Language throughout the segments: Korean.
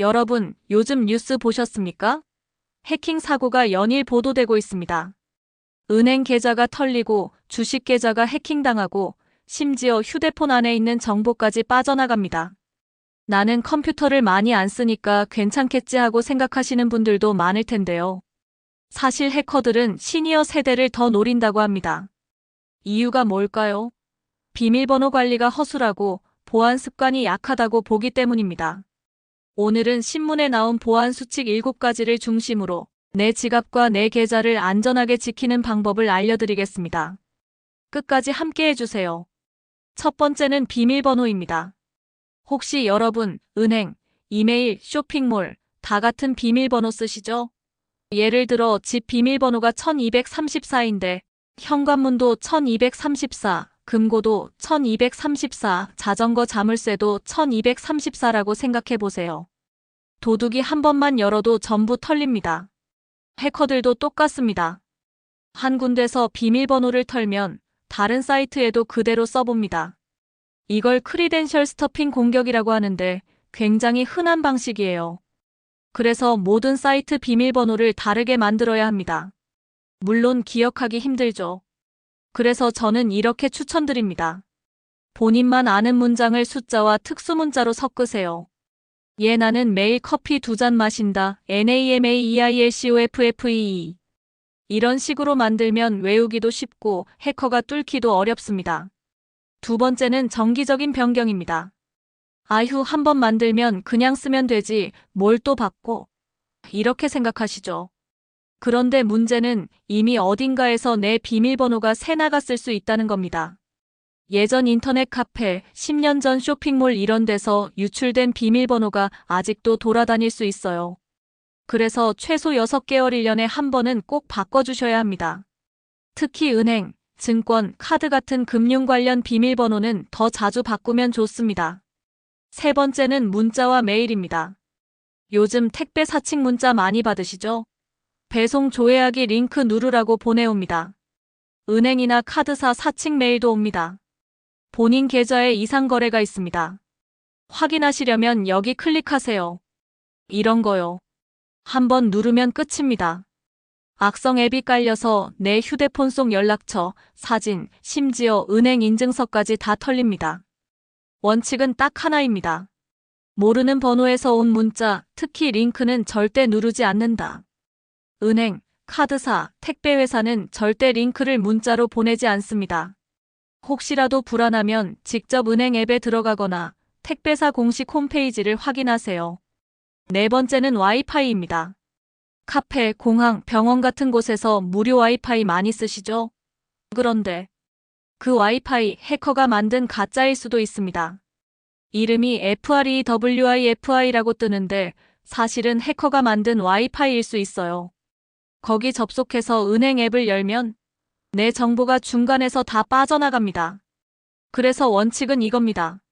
여러분, 요즘 뉴스 보셨습니까? 해킹 사고가 연일 보도되고 있습니다. 은행 계좌가 털리고 주식 계좌가 해킹당하고 심지어 휴대폰 안에 있는 정보까지 빠져나갑니다. 나는 컴퓨터를 많이 안 쓰니까 괜찮겠지 하고 생각하시는 분들도 많을 텐데요. 사실 해커들은 시니어 세대를 더 노린다고 합니다. 이유가 뭘까요? 비밀번호 관리가 허술하고 보안 습관이 약하다고 보기 때문입니다. 오늘은 신문에 나온 보안 수칙 7가지를 중심으로 내 지갑과 내 계좌를 안전하게 지키는 방법을 알려드리겠습니다. 끝까지 함께 해주세요. 첫 번째는 비밀번호입니다. 혹시 여러분, 은행, 이메일, 쇼핑몰, 다 같은 비밀번호 쓰시죠? 예를 들어 집 비밀번호가 1234인데 현관문도 1234, 금고도 1234, 자전거 자물쇠도 1234라고 생각해 보세요. 도둑이 한 번만 열어도 전부 털립니다. 해커들도 똑같습니다. 한 군데서 비밀번호를 털면 다른 사이트에도 그대로 써봅니다. 이걸 크리덴셜 스터핑 공격이라고 하는데 굉장히 흔한 방식이에요. 그래서 모든 사이트 비밀번호를 다르게 만들어야 합니다. 물론 기억하기 힘들죠. 그래서 저는 이렇게 추천드립니다. 본인만 아는 문장을 숫자와 특수 문자로 섞으세요. 예 나는 매일 커피 두 잔 마신다. E NAMAEILCOFFEE. 이런 식으로 만들면 외우기도 쉽고 해커가 뚫기도 어렵습니다. 두 번째는 정기적인 변경입니다. 아휴 한 번 만들면 그냥 쓰면 되지 뭘 또 바꿔. 이렇게 생각하시죠. 그런데 문제는 이미 어딘가에서 내 비밀번호가 새 나갔을 수 있다는 겁니다. 예전 인터넷 카페, 10년 전 쇼핑몰 이런 데서 유출된 비밀번호가 아직도 돌아다닐 수 있어요. 그래서 최소 6개월 1년에 한 번은 꼭 바꿔주셔야 합니다. 특히 은행, 증권, 카드 같은 금융 관련 비밀번호는 더 자주 바꾸면 좋습니다. 세 번째는 문자와 메일입니다. 요즘 택배 사칭 문자 많이 받으시죠? 배송 조회하기 링크 누르라고 보내옵니다. 은행이나 카드사 사칭 메일도 옵니다. 본인 계좌에 이상 거래가 있습니다. 확인하시려면 여기 클릭하세요. 이런 거요. 한번 누르면 끝입니다. 악성 앱이 깔려서 내 휴대폰 속 연락처, 사진, 심지어 은행 인증서까지 다 털립니다. 원칙은 딱 하나입니다. 모르는 번호에서 온 문자, 특히 링크는 절대 누르지 않는다. 은행, 카드사, 택배회사는 절대 링크를 문자로 보내지 않습니다. 혹시라도 불안하면 직접 은행 앱에 들어가거나 택배사 공식 홈페이지를 확인하세요. 네 번째는 와이파이입니다. 카페, 공항, 병원 같은 곳에서 무료 와이파이 많이 쓰시죠? 그런데 그 와이파이 해커가 만든 가짜일 수도 있습니다. 이름이 FREWIFI라고 뜨는데 사실은 해커가 만든 와이파이일 수 있어요. 거기 접속해서 은행 앱을 열면 내 정보가 중간에서 다 빠져나갑니다. 그래서 원칙은 이겁니다.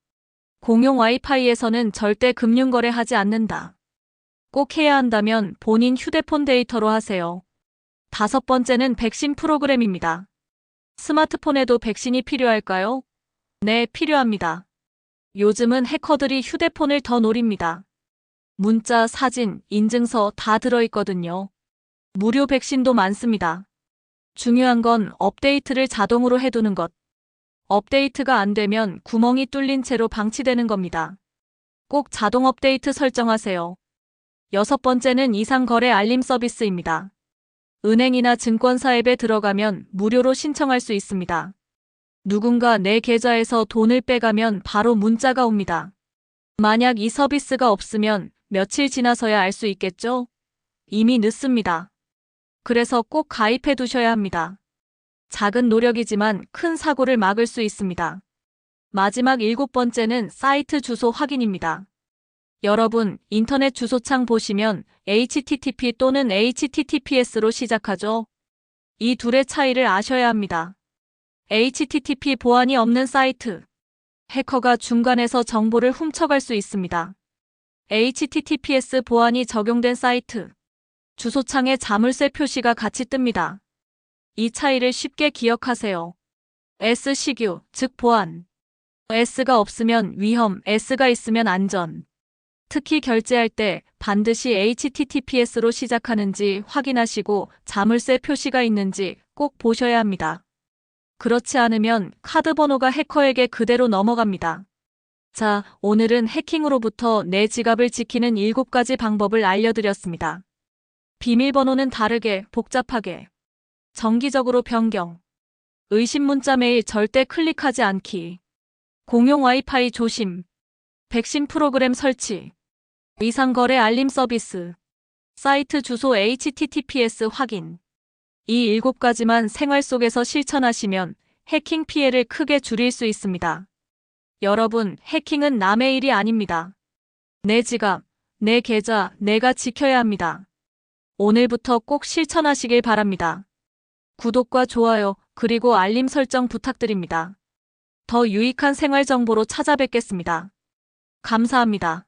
공용 와이파이에서는 절대 금융거래 하지 않는다. 꼭 해야 한다면 본인 휴대폰 데이터로 하세요. 다섯 번째는 백신 프로그램입니다. 스마트폰에도 백신이 필요할까요? 네, 필요합니다. 요즘은 해커들이 휴대폰을 더 노립니다. 문자, 사진, 인증서 다 들어있거든요. 무료 백신도 많습니다. 중요한 건 업데이트를 자동으로 해두는 것. 업데이트가 안 되면 구멍이 뚫린 채로 방치되는 겁니다. 꼭 자동 업데이트 설정하세요. 여섯 번째는 이상거래 알림 서비스입니다. 은행이나 증권사 앱에 들어가면 무료로 신청할 수 있습니다. 누군가 내 계좌에서 돈을 빼가면 바로 문자가 옵니다. 만약 이 서비스가 없으면 며칠 지나서야 알 수 있겠죠? 이미 늦습니다. 그래서 꼭 가입해 두셔야 합니다. 작은 노력이지만 큰 사고를 막을 수 있습니다. 마지막 일곱 번째는 사이트 주소 확인입니다. 여러분, 인터넷 주소창 보시면 http 또는 https로 시작하죠. 이 둘의 차이를 아셔야 합니다. http 보안이 없는 사이트. 해커가 중간에서 정보를 훔쳐갈 수 있습니다. https 보안이 적용된 사이트. 주소창에 자물쇠 표시가 같이 뜹니다. 이 차이를 쉽게 기억하세요. S 시규, 즉 보안. S가 없으면 위험, S가 있으면 안전. 특히 결제할 때 반드시 HTTPS로 시작하는지 확인하시고 자물쇠 표시가 있는지 꼭 보셔야 합니다. 그렇지 않으면 카드 번호가 해커에게 그대로 넘어갑니다. 자, 오늘은 해킹으로부터 내 지갑을 지키는 7가지 방법을 알려드렸습니다. 비밀번호는 다르게, 복잡하게. 정기적으로 변경. 의심 문자 메일 절대 클릭하지 않기. 공용 와이파이 조심. 백신 프로그램 설치. 이상거래 알림 서비스. 사이트 주소 HTTPS 확인. 이 일곱 가지만 생활 속에서 실천하시면 해킹 피해를 크게 줄일 수 있습니다. 여러분, 해킹은 남의 일이 아닙니다. 내 지갑, 내 계좌, 내가 지켜야 합니다. 오늘부터 꼭 실천하시길 바랍니다. 구독과 좋아요, 그리고 알림 설정 부탁드립니다. 더 유익한 생활 정보로 찾아뵙겠습니다. 감사합니다.